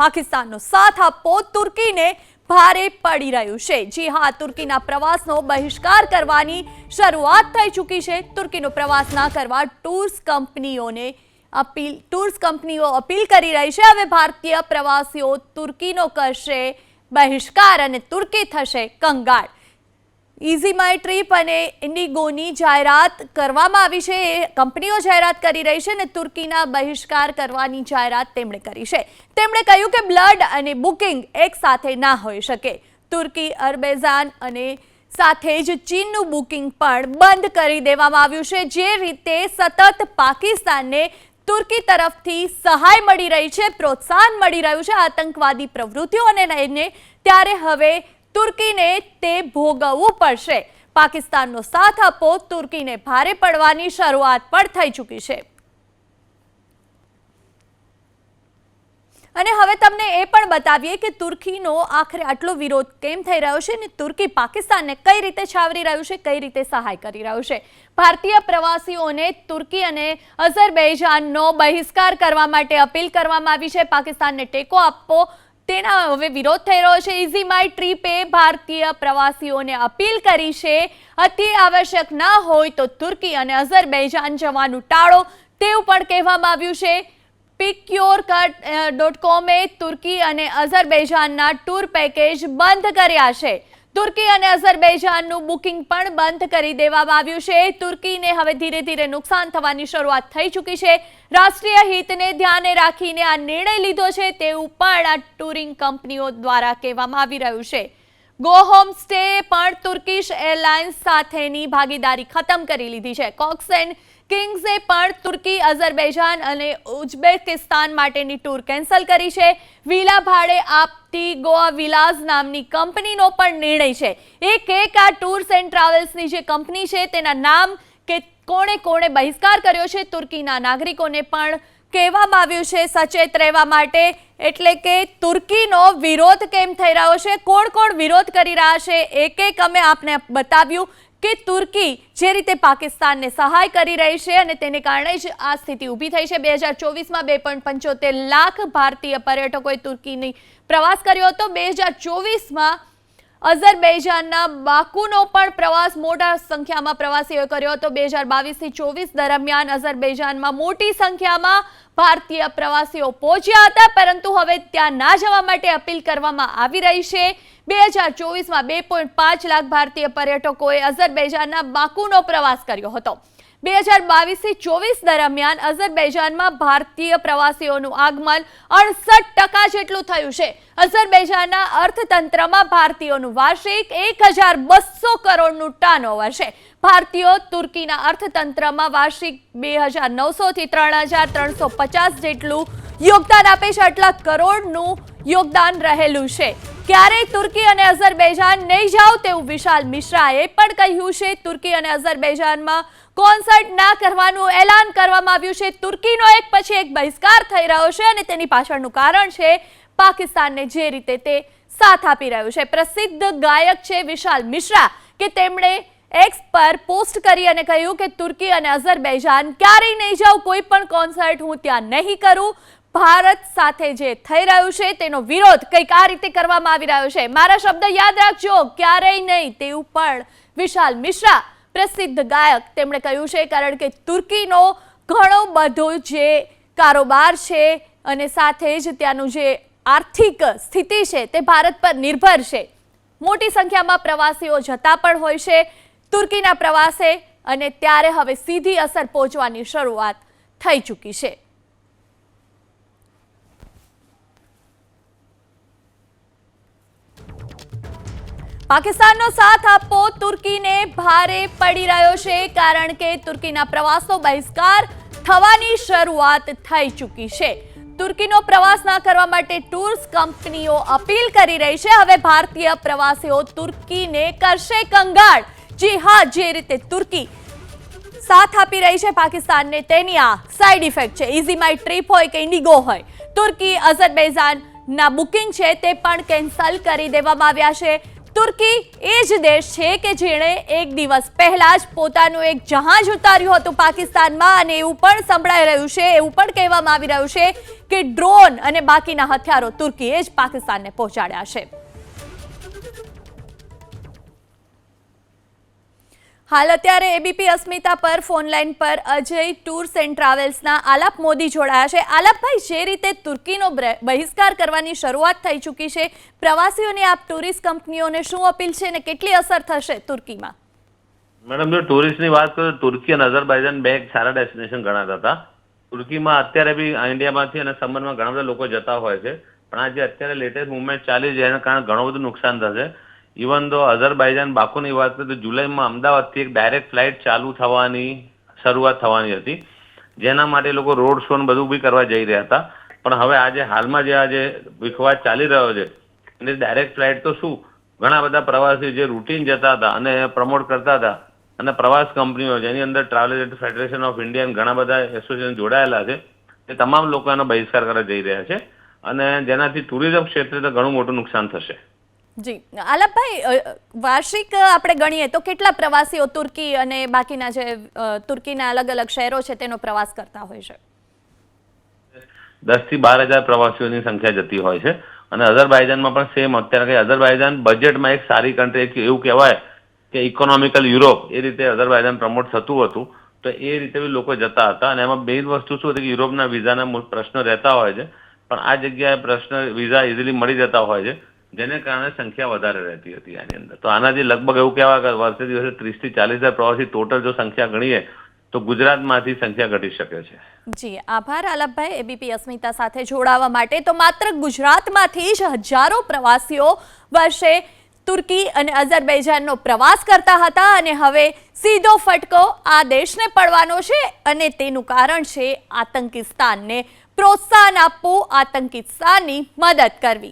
પાકિસ્તાનનો સાથ આપવો તુર્કીને ભારે પડી રહ્યું છે. જી હા, તુર્કીના પ્રવાસનો બહિષ્કાર કરવાની શરૂઆત થઈ ચૂકી છે. તુર્કીનો પ્રવાસ ના કરવા ટૂર્સ કંપનીઓને અપીલ, ટૂર્સ કંપનીઓ અપીલ કરી રહી છે. હવે ભારતીય પ્રવાસીઓ તુર્કીનો કરશે બહિષ્કાર અને તુર્કી થશે કંગાળ. ઇઝી માય ટ્રીપ અને ઇન્ડિગોની જાહેરાત કરવામાં આવી છે. એ કંપનીઓ જાહેરાત કરી રહી છે અને તુર્કીના બહિષ્કાર કરવાની જાહેરાત તેમણે કરી છે. તેમણે કહ્યું કે બ્લડ અને બુકિંગ એક સાથે ના હોઈ શકે. તુર્કી, અરબેઝાન અને સાથે જ ચીનનું બુકિંગ પણ બંધ કરી દેવામાં આવ્યું છે. જે રીતે સતત પાકિસ્તાનને તુર્કી તરફથી સહાય મળી રહી છે, પ્રોત્સાહન મળી રહ્યું છે આતંકવાદી પ્રવૃત્તિઓને લઈને. ત્યારે હવે તુર્કીને તે ભોગવવું પડશે. પાકિસ્તાનનો સાથ આપો, તુર્કીને ભારે પડવાની શરૂઆત પણ થઈ ચૂકી છે. અને હવે તમને એ પણ બતાવીએ કે તુર્કીનો આખરે આટલો વિરોધ કેમ થઈ રહ્યો છે અને તુર્કી પાકિસ્તાનને કઈ રીતે છાવરી રહ્યું છે, કઈ રીતે સહાય કરી રહ્યું છે? ભારતીય પ્રવાસીઓને તુર્કી અને અઝરબૈજાનનો બહિષ્કાર કરવા માટે અપીલ કરવામાં આવી છે. પાકિસ્તાનને ટેકો આપવો તેના હવે વિરોધ થઈ રહ્યો છે. ઇઝી માય ટ્રીપે ભારતીય પ્રવાસીઓને અપીલ કરી છે. અતિ આવશ્યક ના હોય તો તુર્કી અને અઝરબૈજાન જવાનું ટાળો. તેવું પણ કહેવામાં આવ્યું છે. પિક્યોર કટ ડોટ કોમે તુર્કી અને અઝરબૈજાનના ટૂર પેકેજ બંધ કર્યા છે. તુર્કી અને અઝરબૈજાનનું બુકિંગ પણ બંધ કરી દેવામાં આવ્યું છે. તુર્કીને હવે ધીરે ધીરે નુકસાન થવાની શરૂઆત થઈ ચૂકી છે. રાષ્ટ્રીય હિતને ધ્યાને રાખીને આ નિર્ણય લીધો છે તેવું પણ આ ટુરિંગ કંપનીઓ દ્વારા કહેવામાં આવી રહ્યું છે. ગો હોમ સ્ટે પણ તુર્કીશ એરલાઇન્સ સાથેની ભાગીદારી ખતમ કરી લીધી છે. કોક્સ એન્ડ કિંગ્સે પણ તુર્કી, અઝરબૈજાન અને ઉઝબેકિસ્તાન માટેની ટૂર કેન્સલ કરી છે. વિલા ભાડે આપતી ગોવા વિલાસ નામની કંપનીનો પણ નિર્ણય છે. એક એક આ ટૂર્સ એન્ડ ટ્રાવેલ્સની જે કંપની છે, તેના નામ કે કોણે કોણે બહિષ્કાર કર્યો છે, તુર્કીના નાગરિકોને પણ કહેવામાં આવ્યું છે, સચેત રહેવા માટે. એટલે કે તુર્કીનો વિરોધ કેમ થઈ રહ્યો છે? કોણ કોણ વિરોધ કરી રહ્યા છે? એક એક અમે આપને બતાવ્યું. કે તુર્કી જે રીતે પાકિસ્તાનને સહાય કરી રહી છે અને તેને કારણે જ આ સ્થિતિ ઊભી થઈ છે. બે હજાર ચોવીસમાં બે પોઈન્ટ પંચોતેર લાખ ભારતીય પર્યટકોએ તુર્કીની પ્રવાસ કર્યો હતો. બે હજાર ચોવીસમાં અઝરબૈજાનના બાકુનો પણ પ્રવાસ મોટા સંખ્યામાં પ્રવાસીઓએ કર્યો હતો. બે હજાર બાવીસથી ચોવીસ દરમિયાન અઝરબૈજાનમાં મોટી સંખ્યામાં ભારતીય પ્રવાસીઓ પહોંચ્યા હતા, પરંતુ હવે ત્યાં ના જવા માટે અપીલ કરવામાં આવી રહી છે. બે હજાર ચોવીસમાં બે પોઈન્ટ પાંચ લાખ ભારતીય પર્યટકોએ અઝરબૈજાનના બાકુનો પ્રવાસ કર્યો હતો. બે હજાર બાવીસથી ચોવીસ દરમિયાન અઝરબૈજાનમાં ભારતીય પ્રવાસીઓનું આગમન અડસઠ ટકા જેટલું થયું છે. અઝરબૈજાનના અર્થતંત્રમાં ભારતીયોનું વાર્ષિક એક હજાર બસો કરોડનું ટર્નઓવર છે. ભારતીયો તુર્કીના અર્થતંત્રમાં વાર્ષિક બે હજાર નવસોથી ત્રણ હજાર ત્રણસો પચાસ જેટલું યોગદાન આપે છે. આટલા કરોડનું યોગદાન રહેલું છે. ક્યારેય તુર્કી અને અઝરબૈજાન નહીં જાઓ તેવું વિશાલ મિશ્રાએ પણ કહ્યું છે. તુર્કી અને અઝરબૈજાનમાં કોન્સર્ટ ના કરવાનું એલાન કરવામાં આવ્યું છે. તુર્કીનો એક પછી એક બહિષ્કાર થઈ રહ્યો છે અને તેની પાછળનું કારણ છે પાકિસ્તાનને જે રીતે તે સાથ આપી રહ્યું છે. પ્રસિદ્ધ ગાયક છે વિશાલ મિશ્રા કે તેમણે એક્સ પર પોસ્ટ કરી અને કહ્યું કે તુર્કી અને અઝરબૈજાન ક્યારેય નહીં જાઉં કોઈ પણ કોન્સર્ટ હું ત્યાં નહીં કરું. ભારત સાથે જે થઈ રહ્યું છે, તેનો વિરોધ કંઈક આ રીતે કરવામાં આવી રહ્યો છે. મારા શબ્દ યાદ રાખજો, ક્યારેય નહીં, તેવું પણ વિશાલ મિશ્રા, પ્રસિદ્ધ ગાયક, તેમણે કહ્યું છે, કારણ કે તુર્કીનો ઘણો બધો જે કારોબાર છે અને સાથે જ ત્યાંનું જે આર્થિક સ્થિતિ છે, તે ભારત પર નિર્ભર છે. મોટી સંખ્યામાં પ્રવાસીઓ જતા પણ હોય છે, તુર્કીના પ્રવાસે, અને ત્યારે હવે સીધી અસર પહોંચવાની શરૂઆત થઈ ચૂકી છે. પાકિસ્તાનનો સાથ આપવો તુર્કીને ભારે પડી રહ્યો છે, કારણ કે તુર્કીના પ્રવાસનો બહિષ્કાર થવાની શરૂઆત થઈ ચૂકી છે. તુર્કીનો પ્રવાસ ના કરવા માટે ટૂર્સ કંપનીઓ અપીલ કરી રહી છે. હવે ભારતીય પ્રવાસીઓ તુર્કીને કરશે કંગાળ. જી હા, જે રીતે તુર્કી સાથ આપી રહી છે પાકિસ્તાનને, તેની આ સાઈડ ઇફેક્ટ છે. ઇઝી માય ટ્રીપ હોય કે ઇન્ડિગો હોય, તુર્કી અઝરબૈજાન ના બુકિંગ છે, તે પણ કેન્સલ કરી દેવામાં આવ્યા છે. તુર્કી એ જ દેશ છે કે જેણે એક દિવસ પહેલા જ પોતાનું એક જહાજ ઉતાર્યું હતું પાકિસ્તાનમાં અને એવું પણ સંભળાઈ રહ્યું છે, એવું પણ કહેવામાં આવી રહ્યું છે કે ડ્રોન અને બાકીના હથિયારો તુર્કીએ જ પાકિસ્તાનને પહોંચાડ્યા છે. હાલ અત્યારે એબીપી અસ્મિતા પર ફોન લાઈન પર અજય ટૂર્સ એન્ડ ટ્રાવેલ્સના આલાપ મોદી જોડાયા છે. આલાપભાઈ, જે રીતે તુર્કીનો બહિષ્કાર કરવાની શરૂઆત થઈ ચૂકી છે, પ્રવાસીઓની આપ ટુરિસ્ટ કંપનીઓને શું અપીલ છે અને કેટલી અસર થશે તુર્કીમાં? મેડમ, જો ટુરિસ્ટની વાત કરું તુર્કી અને અઝરબાઈજાન બે સારા ડેસ્ટિનેશન ગણાતા હતા. તુર્કીમાં અત્યારે બી ઇન્ડિયામાંથી અને સમરમાં ઘણા બધા લોકો જતા હોય છે. પણ આ જે અત્યારે લેટેસ્ટ મુવમેન્ટ ચાલી છે, એના કારણે ઘણું બધું નુકસાન થશે. ઇવન તો અઝરબાઈજાન બાકુની વાત કરીએ તો જુલાઈમાં અમદાવાદથી એક ડાયરેક્ટ ફ્લાઇટ ચાલુ થવાની, શરૂઆત થવાની હતી. જેના માટે લોકો રોડ શો ને બધું બી કરવા જઈ રહ્યા હતા. પણ હવે આજે હાલમાં જે આજે વિખવાદ ચાલી રહ્યો છે અને ડાયરેક્ટ ફ્લાઇટ તો શું? ઘણા બધા પ્રવાસી જે રૂટીન જતા હતા અને પ્રમોટ કરતા હતા, અને પ્રવાસ કંપનીઓ જેની અંદર ટ્રાવેલ ફેડરેશન ઓફ ઇન્ડિયા ઘણા બધા એસોસિએશન જોડાયેલા છે, તે તમામ લોકો એનો બહિષ્કાર કરવા જઈ રહ્યા છે. અને જેનાથી ટુરિઝમ ક્ષેત્રે તો ઘણું મોટું નુકસાન થશે. જી. આલાપભાઈ વાર્ષિક આપણે ગણીએ તો કેટલા પ્રવાસીઓ તુર્કી અને બાકીના જે તુર્કીના અલગ અલગ શહેરો છે તેનો પ્રવાસ કરતા હોય છે? દસથી બાર હજાર પ્રવાસીઓની સંખ્યા જતી હોય છે. અને અઝરબાઈજાનમાં પણ સેમ અત્યારે કે અઝરબાઈજાન બજેટમાં એક સારી કન્ટ્રી એક એવું કહેવાય કે ઇકોનોમિકલ યુરોપ એ રીતે અઝરબાઈજાન પ્રમોટ થતું હતું. તો એ રીતે બી લોકો જતા હતા. અને એમાં મેઇન વસ્તુ શું હતી કે યુરોપના વિઝાના પ્રશ્નો રહેતા હોય છે. પણ આ જગ્યાએ પ્રશ્ન વિઝા ઇઝીલી મળી જતા હોય છે. જેને કારણે સંખ્યા વધારે રહેતી હતી આની અંદર. તો આનાથી લગભગ એવું કહેવાય કે વર્ષે દિવસે ત્રીસથી ચાલીસ હજાર પ્રવાસી ટોટલ જો સંખ્યા ગણીએ, તો ગુજરાતમાંથી સંખ્યા ઘટી શકે છે. જી, આભાર આલાપભાઈ. એબીપી અસ્મિતા સાથે જોડાવા માટે તો માત્ર ગુજરાતમાંથી જ હજારો પ્રવાસીઓ વર્ષે તુર્કી અને અઝરબૈજાનનો પ્રવાસ કરતા હતા અને હવે સીધો ફટકો આ દેશને પડવાનો છે અને તેનું કારણ છે આતંકિસ્તાનને પ્રોત્સાહન આપવું, આતંકિસ્તાનની મદદ કરવી.